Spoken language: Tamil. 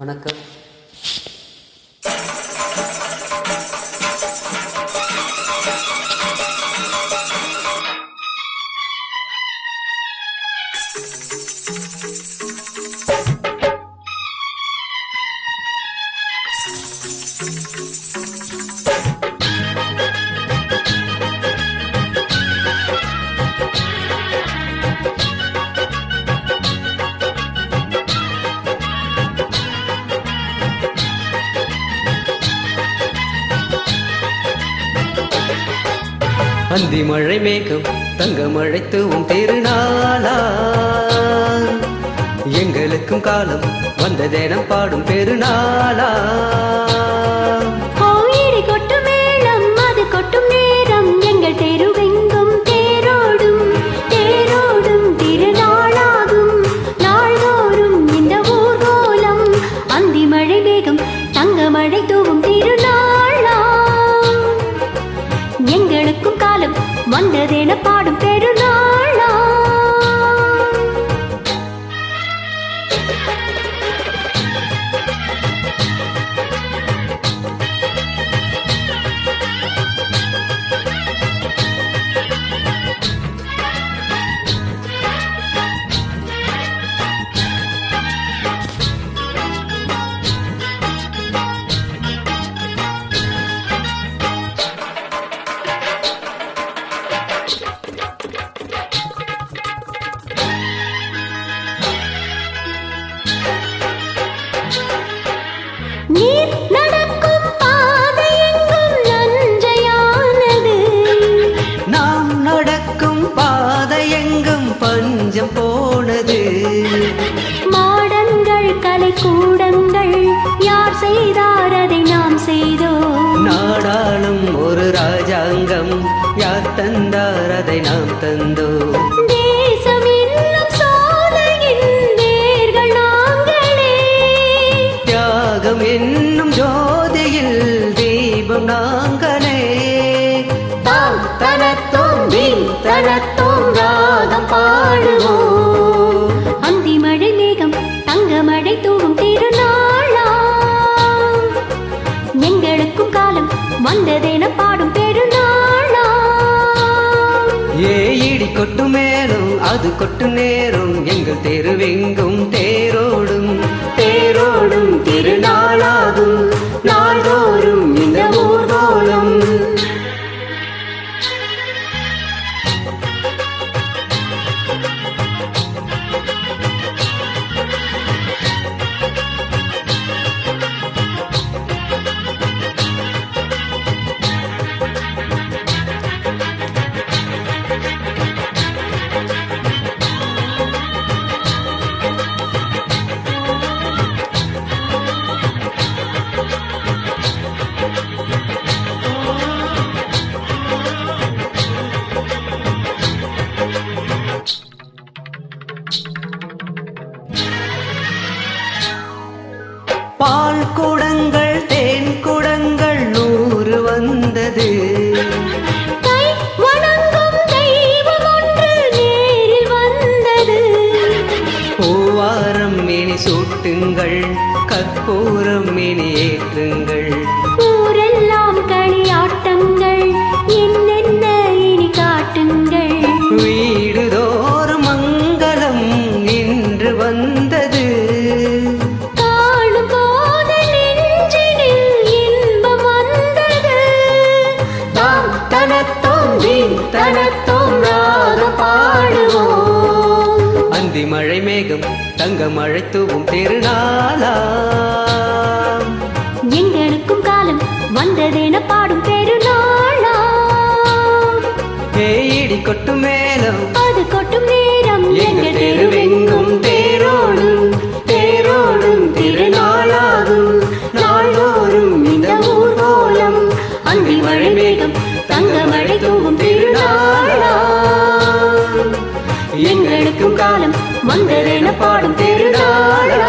வணக்கம். அந்தி மழை மேகம் தங்க மழை தூவும் திருநாளா. எங்களுக்கும் காலம் வந்ததேனம் பாடும் பெருநாளா. வந்ததென பாடும் பெருநாளா. யார் தந்தார் அதை நாம் தந்தோம் தியாகம் என்னும் ஜோதியில் தீபம் நாங்களே. தாம் தனத்தோம் தனத்தோம் கொட்டு மேலும் அது கொட்டு நேரும். எங்கள் தெருவெங்கும் தேரோடும் தேரோடும் திருநாளாகும் போட்டுங்கள் கற்பூரம் இனியே மேகம் தங்க மழை தூவும் திருநாளா எங்களுக்கும் காலம் வந்ததென பாடும் பெருநாளா. ஏ இடி கொட்டு மேலம் அது கொட்டும் நேரம் எங்கள் தெருவெங்கும் தேரோடும் தேரோடும் திருநாளாகும். நாள்தோறும் இந்த ஊர்வலம் அந்தி மழை மேகம் தங்க மழை தூவும் திருநாளா எங்களுக்கும் காலம் வந்ததென பாடும் திருநாளா